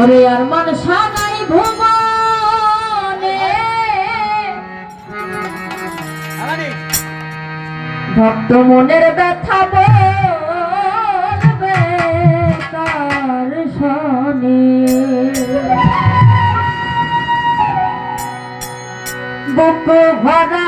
ওরে আর মান সানাই ভুবনে। ভক্ত মনের ব্যথা বলবে তার শনি। বুক ভরা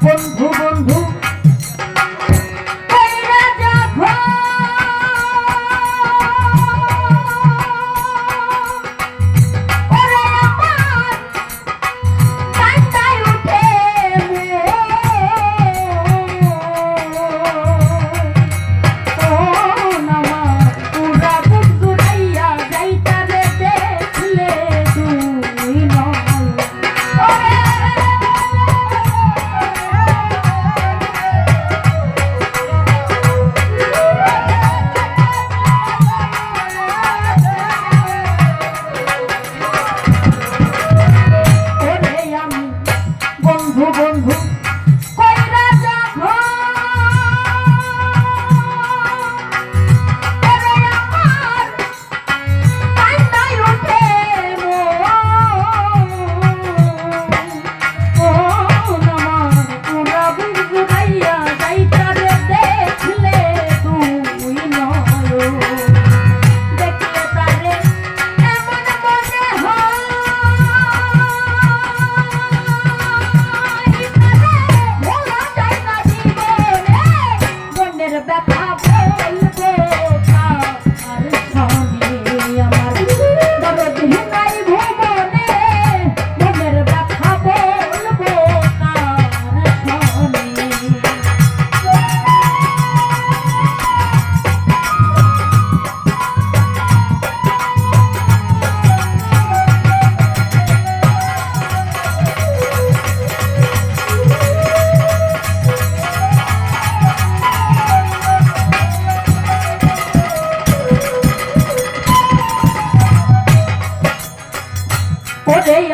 Punt.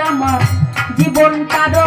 আমার জীবন কারও